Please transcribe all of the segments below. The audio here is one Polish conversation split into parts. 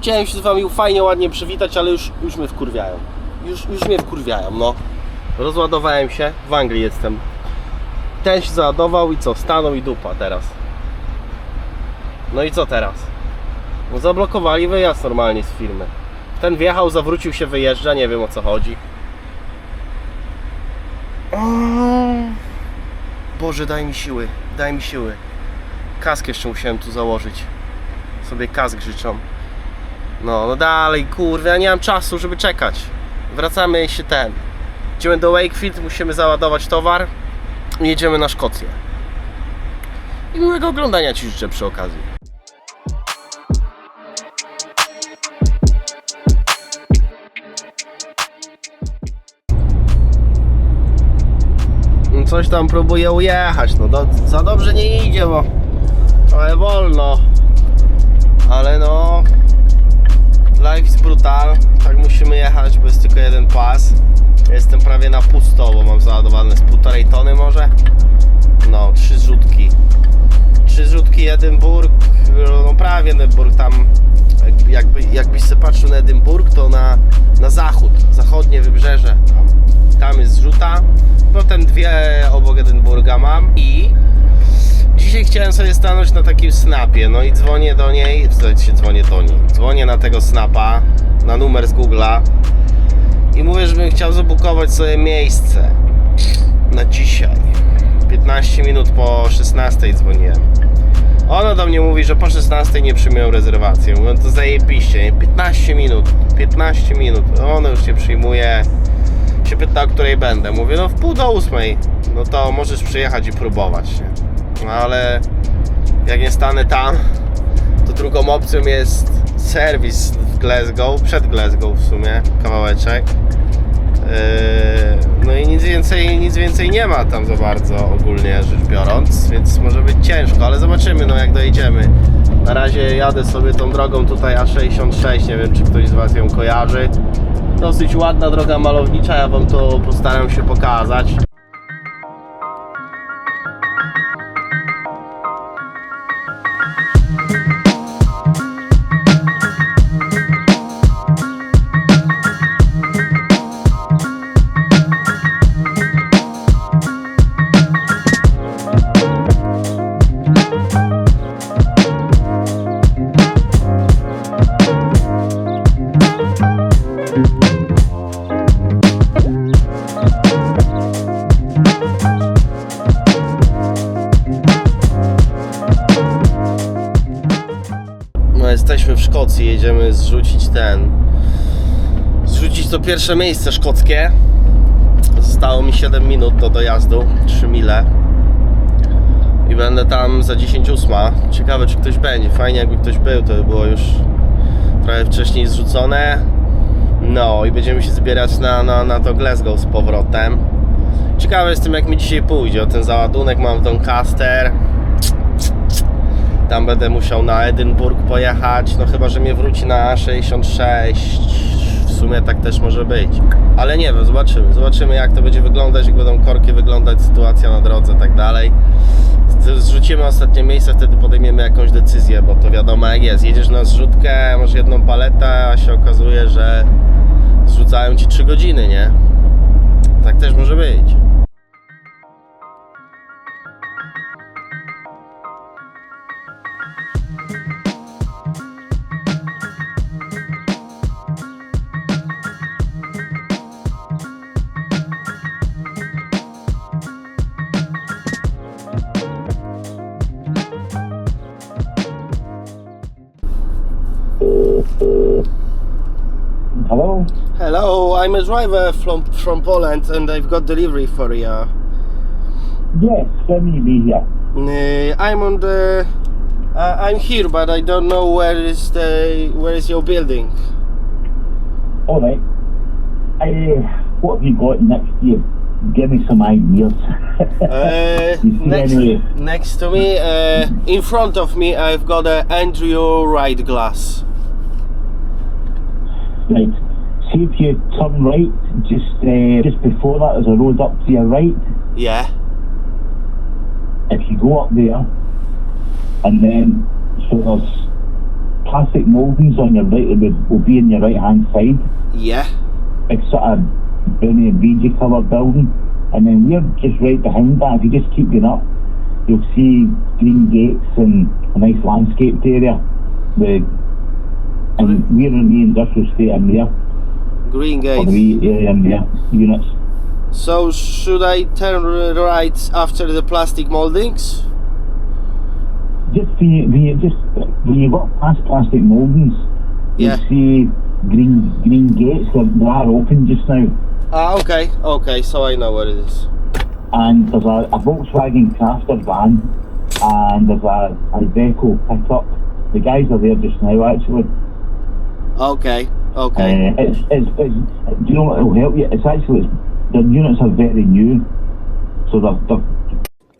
Chciałem się z wami fajnie, ładnie przywitać, ale już, już mnie wkurwiają. Już, już mnie wkurwiają, no. Rozładowałem się, w Anglii jestem. Ten się załadował i co? Stanął i dupa teraz. No i co teraz? No zablokowali wyjazd normalnie z firmy. Ten wjechał, zawrócił się, wyjeżdża, nie wiem o co chodzi. Boże, daj mi siły, daj mi siły. Kask jeszcze musiałem tu założyć. Sobie kask życzą. No, no dalej, kurwa, ja nie mam czasu, żeby czekać. Wracamy się ten. Idziemy do Wakefield, musimy załadować towar i jedziemy na Szkocję. I miłego oglądania Ci życzę przy okazji. Coś tam próbuje ujechać, no do, za dobrze nie idzie, bo trochę wolno. Ale no, life is brutal, tak musimy jechać, bo jest tylko jeden pas. Jestem prawie na pusto, bo mam załadowane z półtorej tony może. No, trzy zrzutki. Trzy zrzutki Edynburg, no prawie Edynburg tam, jakby, jakbyś sobie patrzył na Edynburg, to na, na zachód, zachodnie wybrzeże. Tam, tam jest zrzuta, potem dwie obok Edynburga mam i Dzisiaj chciałem sobie stanąć na takim snapie, no i dzwonię do niej, w zasadzie dzwonię do niej, dzwonię na tego snapa, na numer z Google'a i mówię, żebym chciał zabukować sobie miejsce na dzisiaj. 15 minut po 16 dzwoniłem. Ona do mnie mówi, że po 16 nie przyjmują rezerwacji. Mówię, to zajebiście, nie? 15 minut, 15 minut. Ona już się przyjmuje. Się pyta, o której będę. Mówię, no w pół do ósmej. No to możesz przyjechać i próbować, nie? No ale jak nie stanę tam, to drugą opcją jest serwis w Glasgow, przed Glasgow w sumie, kawałeczek. Yy, No i nic więcej, nic więcej nie ma tam za bardzo ogólnie rzecz biorąc, więc może być ciężko, ale zobaczymy no jak dojedziemy. Na razie jadę sobie tą drogą tutaj A66, nie wiem czy ktoś z Was ją kojarzy. Dosyć ładna droga malownicza, ja Wam to postaram się pokazać. Szkocji, jedziemy zrzucić ten. Zrzucić to pierwsze miejsce szkockie. Zostało mi 7 minut do dojazdu, 3 mile. I będę tam za 10.08. Ciekawe czy ktoś będzie. Fajnie jakby ktoś był, to by było już trochę wcześniej zrzucone. No i będziemy się zbierać na, na, na to Glasgow z powrotem. Ciekawe jestem jak mi dzisiaj pójdzie. O ten załadunek mam w Doncaster. Tam będę musiał na Edynburg pojechać, no chyba, że mnie wróci na 66. W sumie tak też może być. Ale nie wiem, zobaczymy. Zobaczymy jak to będzie wyglądać, jak będą korki wyglądać, sytuacja na drodze, tak dalej. Zrzucimy ostatnie miejsce, wtedy podejmiemy jakąś decyzję, bo to wiadomo jak jest. Jedziesz na zrzutkę, masz jedną paletę, a się okazuje, że zrzucają ci 3 godziny, nie? Tak też może być. I'm a driver from, from Poland and I've got delivery for you. Yes, let me be here. Uh, I'm on the. Uh, I'm here, but I don't know where is the where is your building. All right. Uh, what have you got next year? Give me some ideas. Uh, next, anyway? next to me, uh, in front of me, I've got a Andrew Wright glass. right. See if you turn right, just uh, just before that, there's a road up to your right. Yeah. If you go up there, and then so there's plastic mouldings on your right, will, will be in your right hand side. Yeah. It's sort of brownie and beigey colour building. And then we're just right behind that. If you just keep going up, you'll see green gates and a nice landscaped area. The, and we're in the industrial estate in there, Green Gate. the in there, units. So should I turn right after the plastic moldings? Just when you, when you just when you walk past plastic mouldings, Yeah. you see green green gates. They are open just now, Ah, okay, okay, so I know what it is. and there's a, a Volkswagen Crafter van, and there's a, a Iveco pickup. The guys are there just now, actually. Okay, okay. Uh, it's, it's, it's, do you know what will help you? It's actually it's, the units are very new, so they're, they're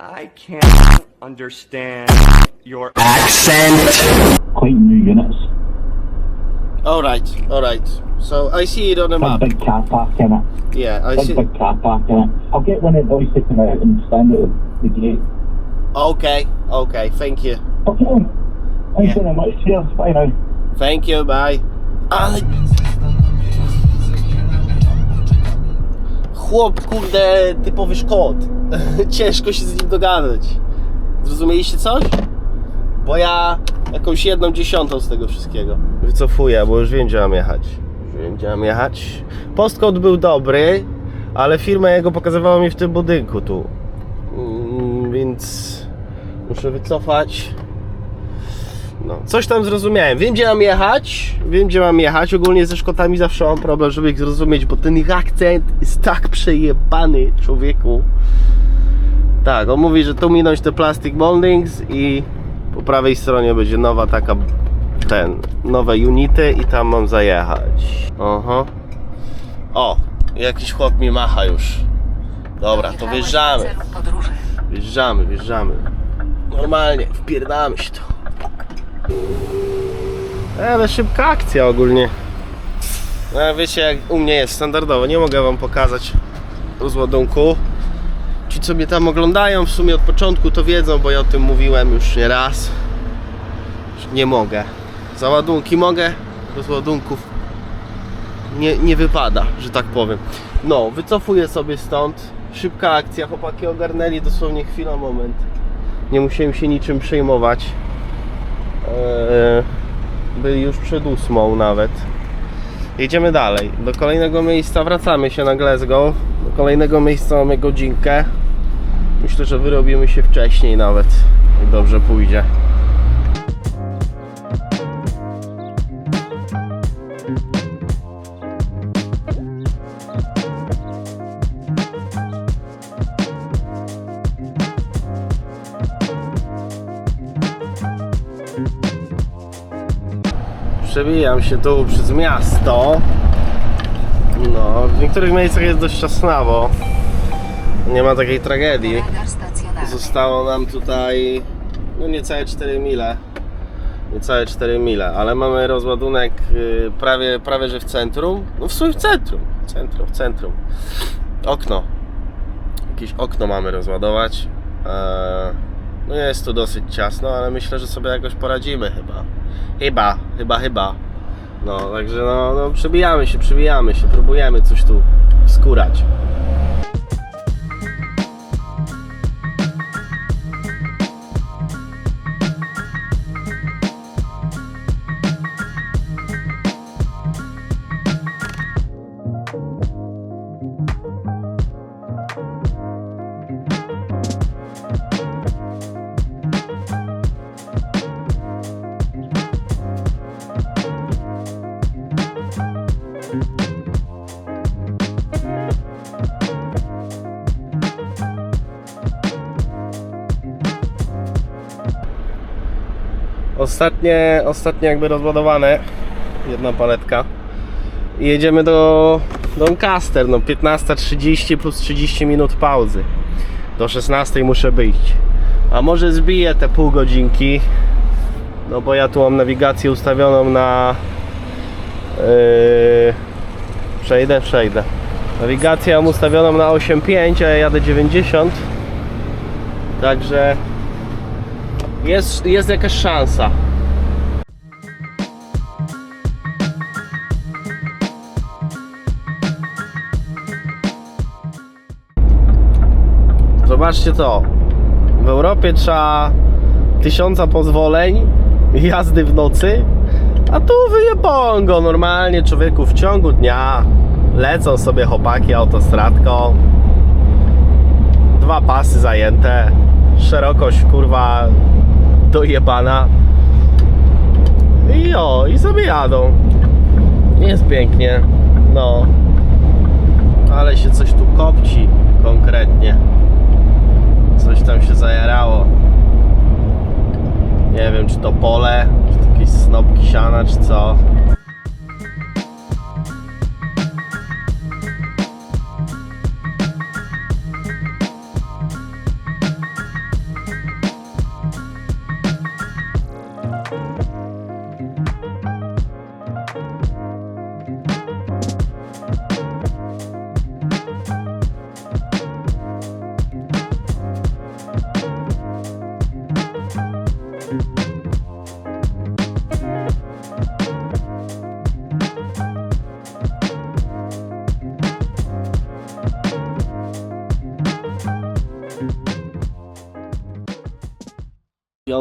I can't understand your accent. quite new units. Alright, alright. So I see it on the Big, map. big car park in it. Yeah, I Big, see. big car park in it. I'll get one of the boys to come out and stand at the gate. Okay, okay, thank you. Okay. Thanks Yeah. very much. Cheers. Bye now. Thank you, bye. Ale... Chłop, kurde, typowy Szkot. Ciężko się z nim dogadać. Zrozumieliście coś? Bo ja jakąś jedną dziesiątą z tego wszystkiego. Wycofuję, bo już wiem, gdzie mam jechać. Już wiem, gdzie mam jechać. Postkod był dobry, ale firma jego pokazywała mi w tym budynku tu. Mm, Więc muszę wycofać. No, coś tam zrozumiałem. Wiem, gdzie mam jechać. Wiem, gdzie mam jechać. Ogólnie ze Szkotami zawsze mam problem, żeby ich zrozumieć, bo ten ich akcent jest tak przejebany, człowieku. Tak, on mówi, że tu minąć te plastic moldings i po prawej stronie będzie nowa taka ten, nowe unity i tam mam zajechać. Aha. O, jakiś chłop mi macha już. Dobra, to wjeżdżamy. Wjeżdżamy, wjeżdżamy. Normalnie, wpierdamy się to. Ale szybka akcja ogólnie. No, wiecie, jak u mnie jest standardowo, nie mogę wam pokazać rozładunku. Ci, co mnie tam oglądają, w sumie od początku to wiedzą, bo ja o tym mówiłem już nie raz. Nie mogę. Załadunki mogę, rozładunków nie, nie wypada, że tak powiem. No, wycofuję sobie stąd. Szybka akcja, chłopaki ogarnęli dosłownie chwila, moment. Nie musiałem się niczym przejmować. Eee, byli już przed ósmą nawet. Jedziemy dalej. Do kolejnego miejsca wracamy się na Glasgow. Do kolejnego miejsca mamy godzinkę. Myślę, że wyrobimy się wcześniej nawet. Dobrze pójdzie. Przebijam się tu przez miasto. No, w niektórych miejscach jest dość czasnawo. Nie ma takiej tragedii. Zostało nam tutaj no niecałe 4 mile. Niecałe 4 mile, ale mamy rozładunek y, prawie, prawie że w centrum. No w sumie w centrum. Centrum, w centrum. Okno. Jakieś okno mamy rozładować. Eee, No jest tu dosyć ciasno, ale myślę, że sobie jakoś poradzimy chyba. Chyba, chyba, chyba. No, także no, no przebijamy się, przebijamy się, próbujemy coś tu skórać. Ostatnie, ostatnie jakby rozładowane. Jedna paletka. I jedziemy do Doncaster. No 15.30 plus 30 minut pauzy. Do 16 muszę być. A może zbiję te pół godzinki. No bo ja tu mam nawigację ustawioną na. Yy, przejdę, przejdę. Nawigację mam ustawioną na 8.5, a ja jadę 90. Także jest, jest jakaś szansa. Zobaczcie to. W Europie trzeba tysiąca pozwoleń jazdy w nocy, a tu wyjebałem go normalnie człowieku w ciągu dnia. Lecą sobie chłopaki autostradką. Dwa pasy zajęte. Szerokość kurwa dojebana. I o, i sobie jadą. Jest pięknie. No. Ale się coś tu kopci konkretnie. Coś tam się zajarało. Nie wiem, czy to pole, czy to jakieś snopki siana, czy co.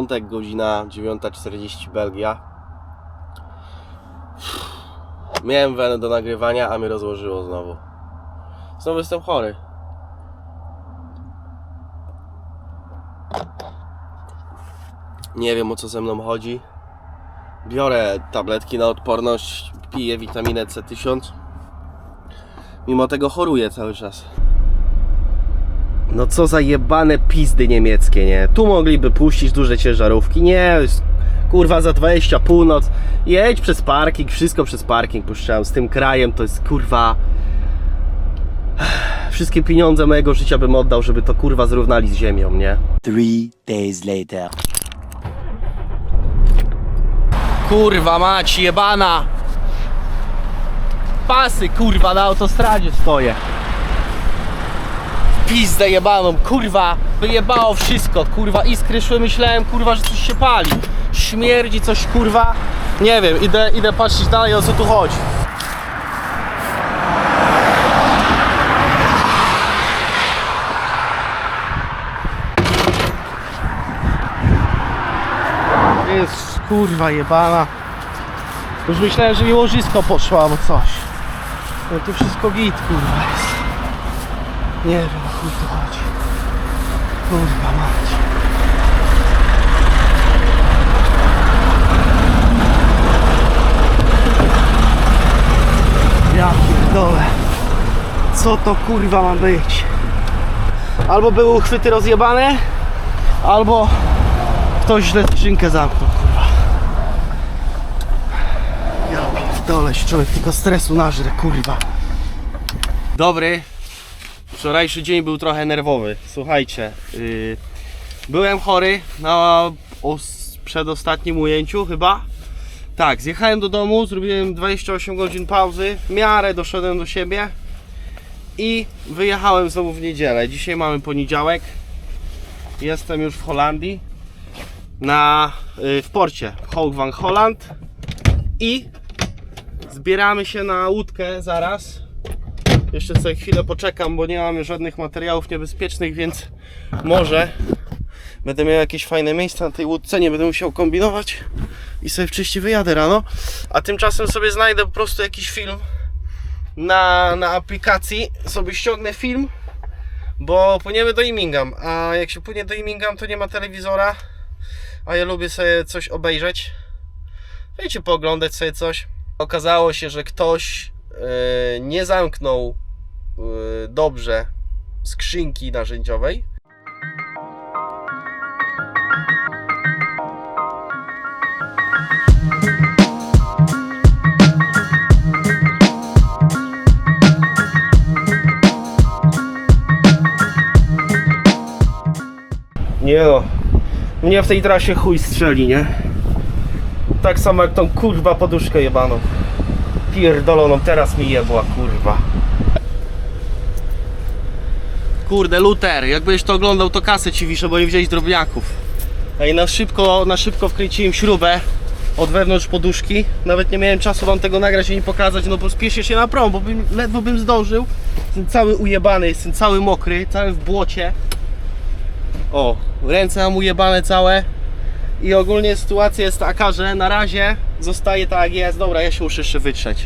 Piątek, godzina 9.40 Belgia. Miałem wenę do nagrywania, a mnie rozłożyło znowu. Znowu jestem chory. Nie wiem o co ze mną chodzi. Biorę tabletki na odporność, piję witaminę C1000. Mimo tego choruję cały czas. No co za jebane pizdy niemieckie, nie? Tu mogliby puścić duże ciężarówki. Nie, kurwa za 20 północ. Jedź przez parking, wszystko przez parking puszczałem. Z tym krajem to jest kurwa. Wszystkie pieniądze mojego życia bym oddał, żeby to kurwa zrównali z ziemią, nie? Three days later. Kurwa mać, jebana! Pasy kurwa na autostradzie stoję. Pizdę jebaną, kurwa! Wyjebało wszystko, kurwa, iskry szły, myślałem kurwa, że coś się pali. Śmierdzi coś kurwa. Nie wiem, idę, idę patrzeć dalej o co tu chodzi. Jest kurwa jebana. Już myślałem, że mi łożysko poszło albo coś. No to wszystko git kurwa jest. Nie wiem tu chodzi. Kurwa mać. Ja pierdolę. Co to kurwa ma być? Albo były uchwyty rozjebane, albo ktoś źle skrzynkę zamknął, kurwa. Ja pierdolę się, człowiek tylko stresu nażre, kurwa. Dobry. Wczorajszy dzień był trochę nerwowy. Słuchajcie, yy, byłem chory na os- przedostatnim ujęciu chyba. Tak, zjechałem do domu, zrobiłem 28 godzin pauzy, w miarę doszedłem do siebie i wyjechałem znowu w niedzielę. Dzisiaj mamy poniedziałek. Jestem już w Holandii na, y, w porcie Hoog van Holland i zbieramy się na łódkę zaraz. Jeszcze sobie chwilę poczekam, bo nie mamy żadnych materiałów niebezpiecznych, więc może będę miał jakieś fajne miejsca na tej łódce, nie będę musiał kombinować i sobie wcześniej wyjadę rano. A tymczasem sobie znajdę po prostu jakiś film na, na aplikacji, sobie ściągnę film, bo płyniemy do Immingham, a jak się płynie do Immingham, to nie ma telewizora, a ja lubię sobie coś obejrzeć. Wiecie, pooglądać sobie coś. Okazało się, że ktoś nie zamknął e, dobrze skrzynki narzędziowej. Nie no, mnie w tej trasie chuj strzeli, nie? Tak samo jak tą kurwa poduszkę jebaną. Pierdoloną, teraz mi jebła, kurwa. Kurde, Luter, jakbyś to oglądał, to kasę ci wiszę, bo nie wziąłeś drobniaków. Ej, na szybko, na szybko wkręciłem śrubę od wewnątrz poduszki. Nawet nie miałem czasu wam tego nagrać i nie pokazać, no bo spieszę się na prom, bo bym, ledwo bym zdążył. Jestem cały ujebany, jestem cały mokry, cały w błocie. O, ręce mam ujebane całe. I ogólnie sytuacja jest taka, że na razie zostaje tak jak jest. Dobra, ja się muszę jeszcze wytrzeć.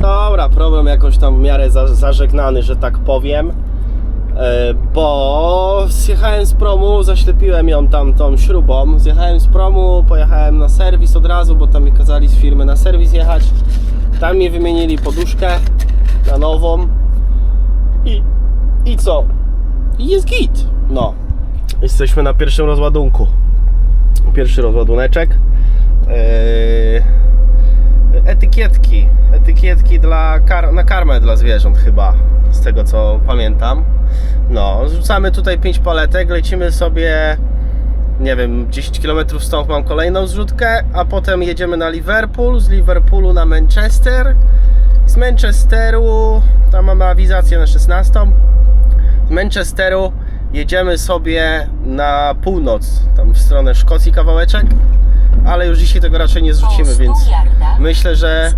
Dobra, problem jakoś tam w miarę za, zażegnany, że tak powiem. E, Bo zjechałem z promu, zaślepiłem ją tam tą śrubą. Zjechałem z promu, pojechałem na serwis od razu, bo tam mi kazali z firmy na serwis jechać. Tam mi wymienili poduszkę na nową. I, i co? I jest git. No. Jesteśmy na pierwszym rozładunku. Pierwszy rozładuneczek. Eee, etykietki. Etykietki dla kar na karmę dla zwierząt chyba. Z tego co pamiętam. No, rzucamy tutaj 5 paletek, lecimy sobie nie wiem, 10 km stąd mam kolejną zrzutkę, a potem jedziemy na Liverpool, z Liverpoolu na Manchester, z Manchesteru, tam mamy awizację na 16, z Manchesteru jedziemy sobie na północ, tam w stronę Szkocji kawałeczek, ale już dzisiaj tego raczej nie zrzucimy, więc myślę, że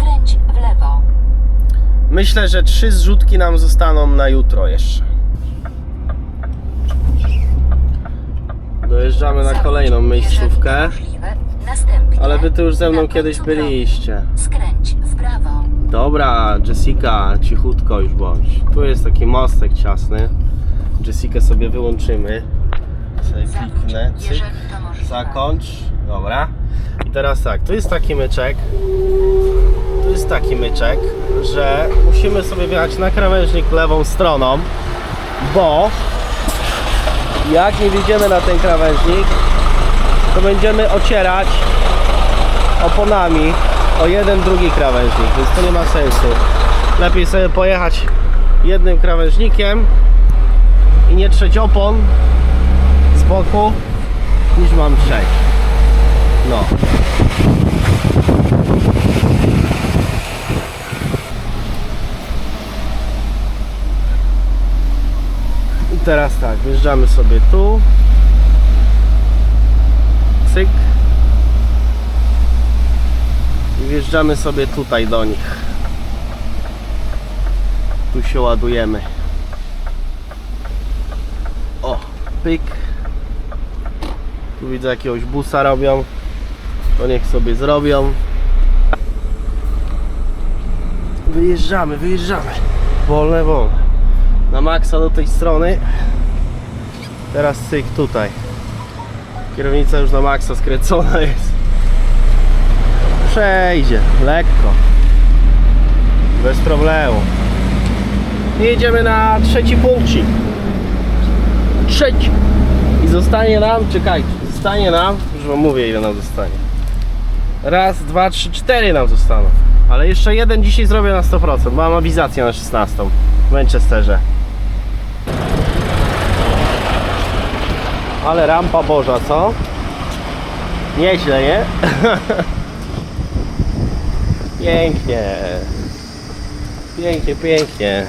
myślę, że trzy zrzutki nam zostaną na jutro jeszcze. Dojeżdżamy na kolejną miejscówkę, ale wy tu już ze mną kiedyś byliście. Skręć w prawo. Dobra, Jessica, cichutko już bądź. Tu jest taki mostek ciasny. Jessica sobie wyłączymy. Sobie kliknę, cyk, zakończ. Dobra. I teraz tak, tu jest taki myczek. Tu jest taki myczek, że musimy sobie wjechać na krawężnik lewą stroną, bo jak nie wjedziemy na ten krawężnik, to będziemy ocierać oponami o jeden drugi krawężnik, więc to nie ma sensu. Lepiej sobie pojechać jednym krawężnikiem i nie trzeć opon z boku niż mam trzeć. No. I teraz tak, wjeżdżamy sobie tu. Cyk. I wjeżdżamy sobie tutaj do nich. Tu się ładujemy. O, pyk. Tu widzę jakiegoś busa robią. To niech sobie zrobią. Wyjeżdżamy, wyjeżdżamy. Wolne, wolne. Na maksa do tej strony. Teraz cyk tutaj. Kierownica już na maksa skręcona jest. Przejdzie, lekko. Bez problemu. Jedziemy na trzeci punkcik. Trzeci. I zostanie nam, czekajcie, zostanie nam, już wam mówię ile nam zostanie. Raz, dwa, trzy, cztery nam zostaną. Ale jeszcze jeden dzisiaj zrobię na 100%. Mam awizację na 16 w Manchesterze. Ale rampa Boża, co? Nieźle, nie? Pięknie. Pięknie, pięknie.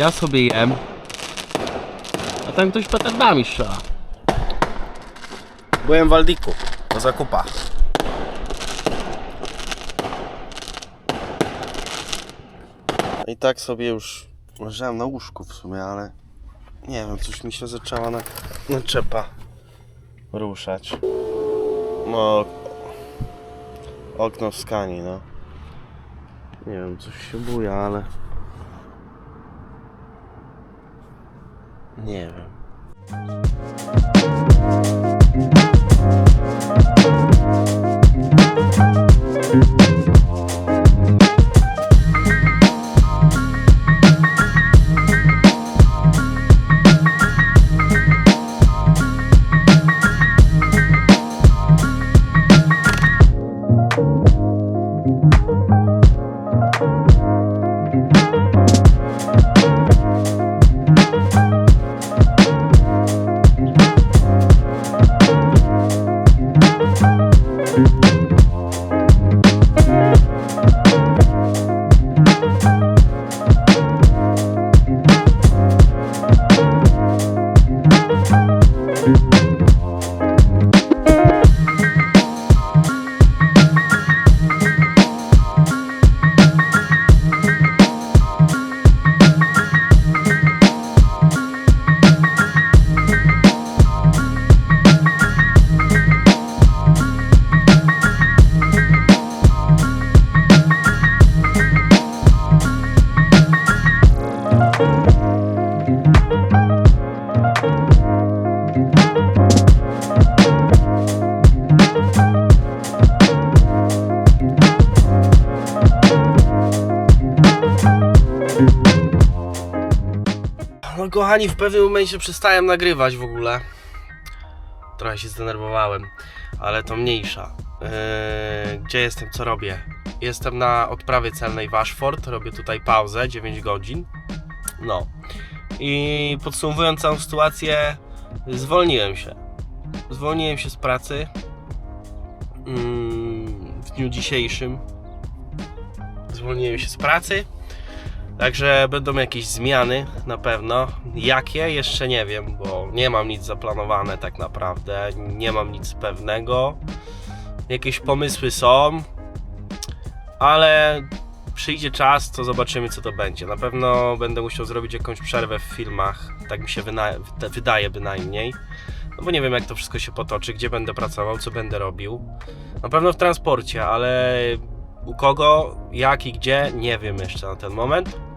Ja sobie jem, a tam ktoś petardami strzela. Byłem w Aldiku, do zakupa. I tak sobie już leżałem na łóżku w sumie, ale nie wiem, coś mi się zaczęła na, naczepa ruszać. No, okno w skani, no. Nie wiem, coś się buja, ale wiem. Kochani, w pewnym momencie przestałem nagrywać w ogóle. Trochę się zdenerwowałem, ale to mniejsza. Yy, gdzie jestem, co robię? Jestem na odprawie celnej w Ashford, robię tutaj pauzę, 9 godzin. No. I podsumowując całą sytuację, zwolniłem się. Zwolniłem się z pracy mm, w dniu dzisiejszym. Zwolniłem się z pracy. Także będą jakieś zmiany na pewno. Jakie? Jeszcze nie wiem, bo nie mam nic zaplanowane tak naprawdę. Nie mam nic pewnego. Jakieś pomysły są, ale przyjdzie czas, to zobaczymy, co to będzie. Na pewno będę musiał zrobić jakąś przerwę w filmach. Tak mi się wydaje bynajmniej. No bo nie wiem, jak to wszystko się potoczy, gdzie będę pracował, co będę robił. Na pewno w transporcie, ale u kogo, jak i gdzie, nie wiem jeszcze na ten moment.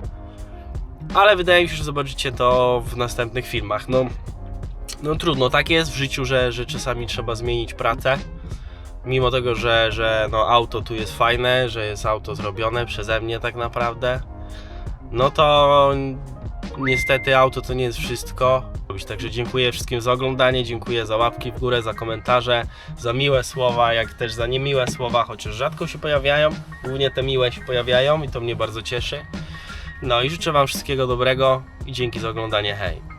Ale wydaje mi się, że zobaczycie to w następnych filmach. No, no trudno, tak jest w życiu, że, że czasami trzeba zmienić pracę. Mimo tego, że, że no, auto tu jest fajne, że jest auto zrobione przeze mnie tak naprawdę, no to niestety auto to nie jest wszystko. Także dziękuję wszystkim za oglądanie, dziękuję za łapki w górę, za komentarze, za miłe słowa, jak też za niemiłe słowa, chociaż rzadko się pojawiają. Głównie te miłe się pojawiają i to mnie bardzo cieszy. No i życzę Wam wszystkiego dobrego i dzięki za oglądanie. Hej!